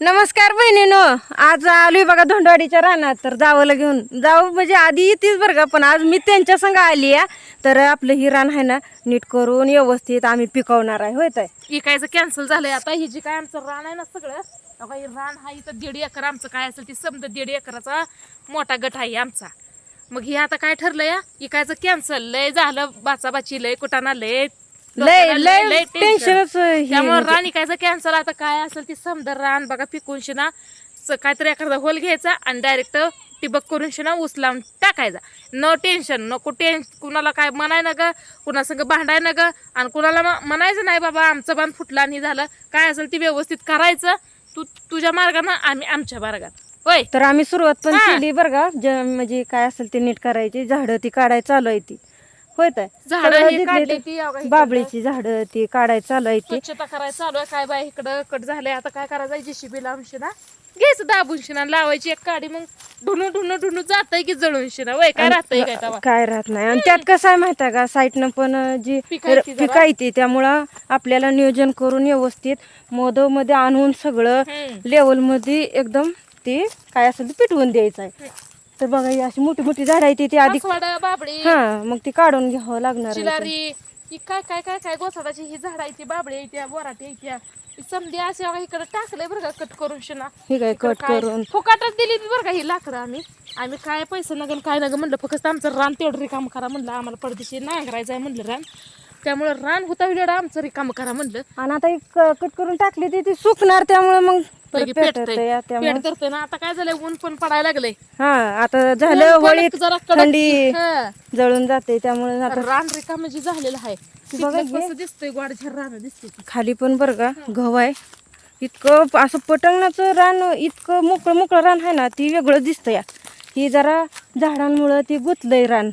नमस्कार बहिणीनो आज आलोय बघा धोंडवाडीच्या रानात तर जावंला घेऊन जाऊ म्हणजे आधी येतेच बरं का पण आज मी त्यांच्या संग आली आहे. तर आपलं ही रान आहे ना नीट करून व्यवस्थित आम्ही पिकवणार आहे होत आहे इकायचं कॅन्सल झालंय आता ही जी काय आमचं रान आहे ना सगळं अगं हे रान हा इथं दीड एकर आमचं. काय असेल ती समजा दीड एकराचा मोठा गट आहे आमचा. मग हे आता काय ठरलं या इकायचं कॅन्सल लय झालं बाचाबाची लय कुटाणा लय लय लय. टेन्शनच त्यामुळे. रान इकायचं कॅन्सल आता काय असेल ती समजा रान बघा पिकून शिना. काहीतरी एखादा होल घ्यायचा आणि डायरेक्ट टिबक करून शिना ऊस लावून टाकायचा. नो टेन्शन नको टेन कुणाला काय म्हणाय ना ग कुणा संग भांडाय ना ग आणि कुणाला म्हणायचं नाही बाबा आमचं बांध फुटला आणि झालं. काय असेल ती व्यवस्थित करायचं. तू तुझ्या मार्गानं आम्ही आमच्या मार्गात. होय? तर आम्ही सुरुवात पण. केली बरं का. म्हणजे काय असेल ते नीट करायची. झाडं ती काढाय चालू आहे ती. होत आहे झाडं सगळं हे जिथले काढली ते ती अगं इकडं. बाबळीची झाडं ती काढाय चालू आहे ती. स्वच्छता करायचं चालू आहे. काय बाय इकडं कट झालंय. आता काय करायचं जेसीबी लावून शिना घ्यायचं दाबून शिना लावायची एक काडी. मग ढुनू ढुनू ढुनू जातंय की जळून शिना वय काय राहतंय काय तवा? काय राहत नाही. आणि त्यात कसं आहे माहिती आहे का? साईटनं पण जी जरा. पिकायती त्यामुळं आपल्याला नियोजन करून व्यवस्थित मोदमध्ये आणून सगळं हम्म. लेवलमध्ये एकदम ते काय असेल ते पिटवून द्यायचं आहे. तर बघा ही अशी मोठी मोठी झाडं आहे ती आधी बाबळी हा मग ती काढून घ्यावं लागणार आहे. चिलारी. ही काय काय काय काय गोसाडाची ही झाड आहे ती बाबळी आहे त्या बोराटी आहे त्या ही समधी बघा इकडे टाकलंय बरं का कट करून शिना. ही काय कट काय करून. फुकाटच दिली बरं का ही लाकडं आम्ही. आम्ही काय पैसे नगन काय नगं म्हणलं फक्त आमचं रान तेवढं रिकाम करा म्हणलं आम्हाला पडदेशी नांगरायचं आहे म्हणलं रान. त्यामुळे रान होता वेळ आमचं रिकाम करा म्हणलं. आणि आता एक कट करून टाकली ती ती सुकणार त्यामुळे मग लगे पेटत पेटतंय. त्यामुळे. पेट करतोय ना. आता काय झालंय? ऊन पण पडायला लागलंय. हा आता झालं ऊन पण होळीत जरा कडक- थंडी हं. जळून जाते त्यामुळे आता रान रिकाम म्हणजे झालेलं आहे. बघा तिथलं. कसं दिसतंय ग्वाडझर रान दिसते खाली पण बरं का गहू आहे. इतकं असं पटंगणाचं रान इतकं मोकळं मोकळं रान आहे ना ती वेगळं दिसतं या ही जरा झाडांमुळं ती गुतलंय रान.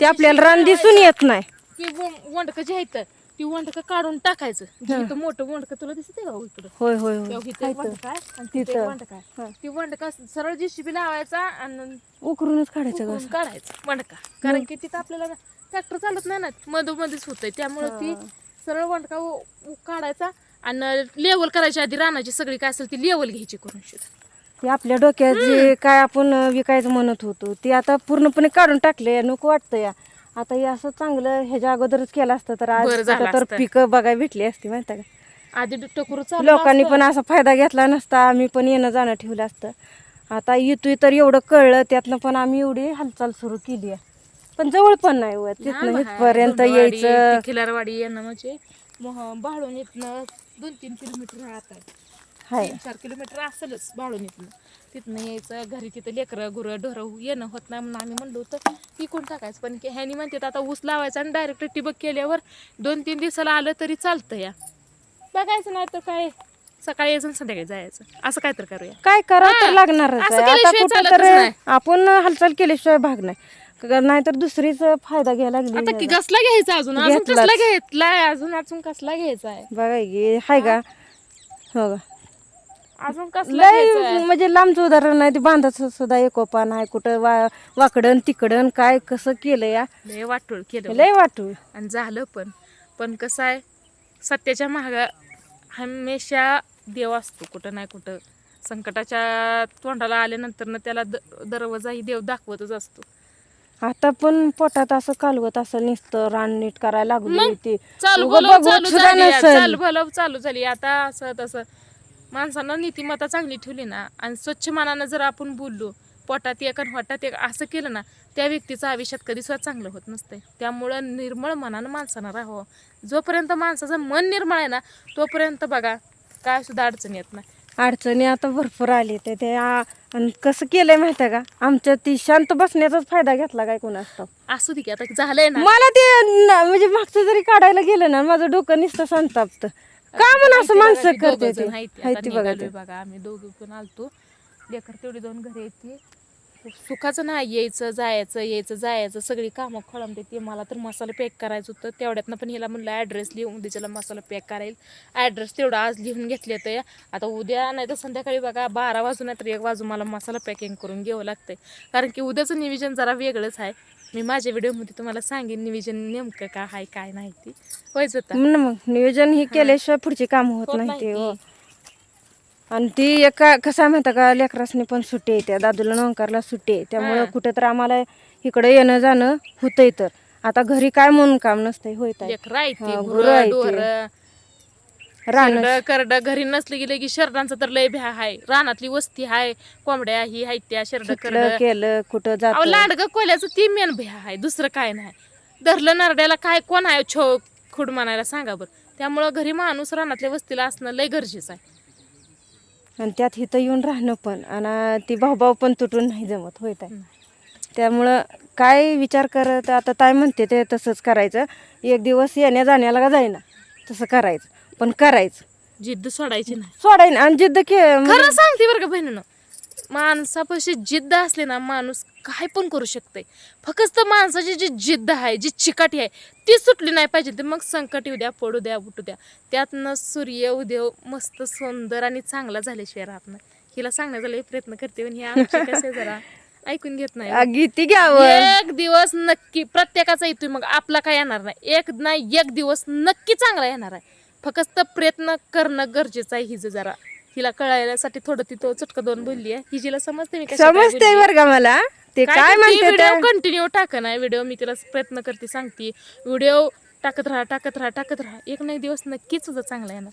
ते आपल्याला रान दिसून येत नाही. ती वंडक जी आहेत ती वंडक काढून टाकायचं. जे इथं मोठं वंडक तुला दिसते का हो इकडं? होय होय होय. तेव्हा इथं एक वंडक आहे आणि तिथं एक तिथं. वंडक आहे. हा. ती वंडक सरळ जीसीबी लावायचा आणि उकरूनच काढायचं उकळून काढायचं वंडका. कारण की तिथं आपल्याला ट्रॅक्टर चालत नाही ना मधोमध्येच होतंय. त्यामुळे ती सरळ वंडका उ- उ- काढायचा आणि लेवल करायची आधी रानाची सगळी काय असेल ती लेवल घ्यायची करून ते आपल्या डोक्यात जे काय आपण विकायचं म्हणत होतो ते आता पूर्णपणे काढून टाकले नको वाटतं या आता हे असं चांगलं ह्याच्या अगोदरच केलं असतं तर आज बरं झालं कुठं तर असतं. पिकं बघायला भेटली असती माहिती का? आधी टकरू चालू लोकांनी पण असा फायदा घेतला नसता आम्ही पण येणं जाणं ठेवलं असतं. आता येतोय तर एवढं कळलं त्यातनं पण आम्ही एवढी हालचाल सुरू केली आहे. पण जवळ पण नाही व तिथनं इथपर्यंत यायचं. खिलारवाडी यांना म्हणजे मोह- बाळून इथनं दोन तीन किलोमीटर राहत आहे हाय. तीन चार किलोमीटर असेलच बाळून इथनं. तिथनं यायचं घरी तिथं लेकरं गुरं ढोरं येणं होत नाही म्हणून आम्ही म्हणलो होतं कोण टाकायचं? पण की ह्यानी म्हणतात आता ऊस लावायचा आणि डायरेक्ट टिबक केल्यावर दोन तीन दिवसाला आलं तरी चालतं या. बघायचं नाही तर काय सकाळी यायचं आणि संध्याकाळी जायचं. असं काय तर करूया. काय करावं तर हा, लागणारच असं आहे आता केल्याशिवाय कुठं चालतच तर नाही. आपण हालचाल केल्याशिवाय भाग नाही. क- नाहीतर दुसरीच फायदा घ्यायला आता की कसला घ्यायचा अजून? अजून घेतलाच. कसला घ्यायलाय अजून अजून कसला घ्यायचा आहे? बघा की हाय का? हो का? अजून कसला लय म्हणजे लांबचं उदाहरण नाही ते बांधाचं सुद्धा एकोपा नाही कुठं वा वाकडन तिकडन काय कसं केलं या? लय वाटोळ केलं लय वाटू आणि झालं पण. पण कसं आहे सत्याच्या महागा हमेशा देव असतो कुठं नाही कुठं. संकटाच्या तोंडाला आल्यानंतर ना त्याला द दरवाजाही देव दाखवतच असतो. आता पण पोटात असं कालवत असं नुसतं रान नीट करायला लागली मग ती चालू उगाच भलं बघवत चालू सुद्धा झाली नसेल. चालू भलं चालू झाली. आता असं तसं. माणसानं नीतिमत्ता चांगली ठेवली ना आणि स्वच्छ मनानं जर आपण बोललो पोटात एक आणि वाटात एक असं केलं ना त्या व्यक्तीचं आयुष्यात कधी सुद्धा चांगलं होत नसतंय. त्यामुळं निर्मळ मनानं माणसानं राहावं. जोपर्यंत माणसाचं मन निर्मळ आहे ना तोपर्यंत बघा काय सुद्धा अडचण येत नाही. अडचणी आता भरपूर आली ते ते कसं केलंय माहितीये का? आमच्या ती शांत बसण्याचाच फायदा घेतला काय कोणास ठाऊक. असू दे की आता झालंय ना. मला ते म्हणजे मागचं जरी काढायला गेलं ना माझं डोकं नुसतं संतापत. का म्हणून असं माणसं करते ते. बघा आम्ही दोघं पण आलतो. लेकर तेवढी दोन घरी येते सुखाचं नाही यायचं जायचं यायचं जायचं सगळी कामं खोळंबते ते मला तर मसाला पॅक करायचं होतं. तेवढ्यातनं पण हिला म्हणलं ॲड्रेस लिहून उद्याच्याला मसाला पॅक करायला ॲड्रेस तेवढा आज लिहून घेतले तर आता उद्या नाही तर संध्याकाळी बघा बारा वाजून तर एक वाजून मला मसाला पॅकिंग करून घ्यावं लागतंय. कारण की उद्याचं नियोजन जरा वेगळंच आहे. मी माझ्या व्हिडिओमध्ये तुम्हाला सांगेन नियोजन नेमकं काय आहे काय नाही ते. व्हायचं मग नियोजन ही केल्याशिवाय पुढची काम होत नाही हो. ती. आणि ती एका कसं आहे माहिती का लेकरासनी पण सुट्टी येते दादूला नोंकारला सुट्टी आहे. त्यामुळं. कुठं तर आम्हाला इकडे येणं जाणं होतंय तर. आता घरी काय म्हणून काम नसतंय होय ताई? लेकरं आहेत ती, हा, गुरं, गुरं आहेत ती. डोरं, रान शेरडं, करडं घरी नसले गेले की शरडांचा तर लय भ्या हाय. रानातली वस्ती हाय कोंबड्या ही हाय त्या शरड करड. केलं कुठं अहो जात लांडग कोल्याचं ती मेन भ्या आहे दुसरं काय नाही. धरलं नरड्याला काय कोण आहे छो खुड म्हणायला सांगा बरं. त्यामुळं घरी माणूस रानातल्या वस्तीला असणं लय गरजेचं आहे. आणि त्यात इथं येऊन राहणं पण. आणि ती भाऊभाऊ पण तुटून नाही जमत होय ताई? त्यामुळं काय विचार करत आता ताई म्हणते ते तसंच करायचं. एक दिवस येण्या जाण्याला का जाईना तसं करायचं. पण करायचं. जिद्द सोडायची नाही. सोडायला आणि जिद्द के खरं सांगते बरं का बहिणीनं. माणसापाशी जिद्द असले ना माणूस काय पण करू शकते फक्त माणसाची जी जिद्द आहे जी चिकाटी आहे ती सुटली नाही पाहिजे. ते मग संकट येऊ द्या पडू द्या उठू द्या. त्यातनं सूर्य उद्या मस्त सुंदर आणि चांगला झाल्याशिवाय राहत नाही हिला सांगण्याचा प्रयत्न करते पण हे कसे जरा ऐकून घेत नाही. एक दिवस नक्की प्रत्येकाचा येतोय मग आपला काय येणार नाही. एक नाही एक दिवस नक्की चांगला येणार आहे. फक्त प्रयत्न करणं गरजेचं आहे हिचं जरा. हिला कळायसाठी थोडं तिथं चटक दोन बोलली आहे. हिजीला समजते मी कशा काय समजते बोलली. बरं का मला? ते काय म्हणते व्हिडिओ ते कंटिन्यू टाक नाही व्हिडिओ मी तिला प्रयत्न करते सांगते. व्हिडिओ टाकत राहा टाकत राहा टाकत राहा. एक नाही दिवस नक्कीच तुझं चांगला येणार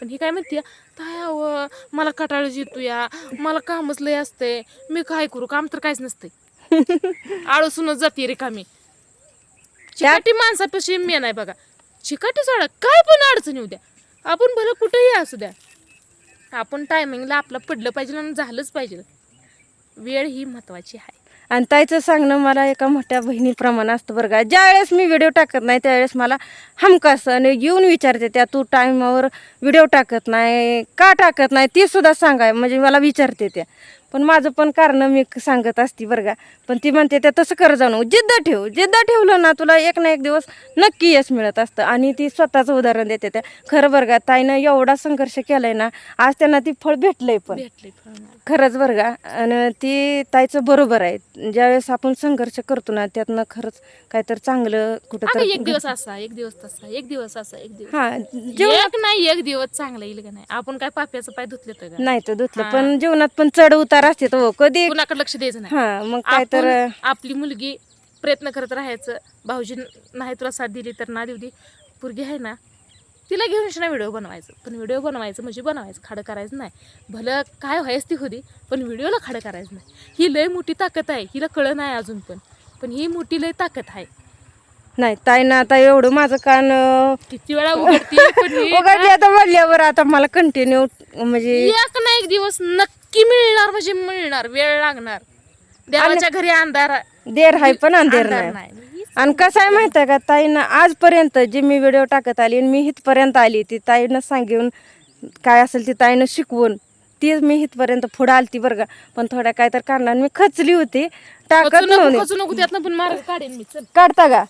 पण ही काय म्हणते? काय अव मला कटाळ येतो या मला कामच लय असते मी काय करू? काम तर काहीच नसते आळसूनच जाते रिकामी. चिकाटी माणसापाशी मी नाही बघा. चिकाटी सोडा. काय पण अडचण येऊ द्या. आपण भलं कुठेही असू द्या. आपण टायमिंगला आपलं पडलं पाहिजे आणि झालंच पाहिजे. वेळ ही महत्वाची आहे. आणि ताईचं सांगणं मला एका मोठ्या बहिणीप्रमाणे असतं बरं का. ज्यावेळेस मी व्हिडिओ टाकत नाही त्यावेळेस मला हमकास आणि येऊन विचारते त्या तू टायमावर व्हिडिओ टाकत नाही का टाकत नाही? ती सुद्धा सांगाय म्हणजे मला विचारते त्या. पण माझं पण कारण मी सांगत असते बरं का. पण ती म्हणते त्या तसं कर जाणं जिद्द ठेव जिद्द ठेवलं ना तुला एक ना एक दिवस नक्की यश मिळत असतं. आणि ती स्वतःचं उदाहरण देते त्या. खरं बरं का ताईनं एवढा संघर्ष केलाय ना आज त्यांना ती फळ भेटलंय पण. खरंच बरं का आणि ती ताईचं बरोबर आहे. ज्यावेळेस आपण संघर्ष करतो ना त्यातनं खरंच काहीतरी चांगलं कुठं अगं, एक तर दिवस असा एक दिवस तसा एक दिवस असा एक दिवस. हा एक नाही एक दिवस चांगला येईल का नाही? आपण काय पाप्याचं पाय धुतले तर नाही तर धुतलं. पण जीवनात पण चढ उतार असते तो कधी कुणाकडे लक्ष द्यायचं नाही. हा मग काय तर आपण आपली मुलगी प्रयत्न करत राहायचं. भाऊजी नाही तुला साथ दिली तर ना देऊ दे पोरगी आहे ना तिला घेऊन ना व्हिडिओ बनवायचं. पण व्हिडिओ बनवायचं म्हणजे बनवायचं खाडं करायचं नाही. भलं काय व्हायच ती होती पण व्हिडिओला खाडं करायचं नाही. ही लय मोठी ताकद आहे हिला कळलं नाही अजून पण. पण ही मोठी लय ताकद आहे. नाही ताईनं आता एवढं माझं कान अं, किती वेळा उघडती पण ही उघडली आता बोलल्यावर आता मला कंटिन्यू म्हणजे एक ना एक दिवस नक्की मिळणार म्हणजे मिळणार वेळ लागणार. देवाच्या घरी अंधार देर हाय पण अंधेर अंधार नाही. नाही. आणि कसं आहे माहिती आहे का ताईनं आजपर्यंत जे मी व्हिडिओ टाकत आली आणि मी इथपर्यंत आली ती ताईनं सांगून काय असेल ती ताईनं शिकवून ती मी इथपर्यंत पुढे आलती बरं का. पण थोड्या काय तर कारणाने मी खचली होती टाकत खचू नको नव्हती. खचू नको त्यातनं पण मार्ग काढेन मी. चल. काढता का?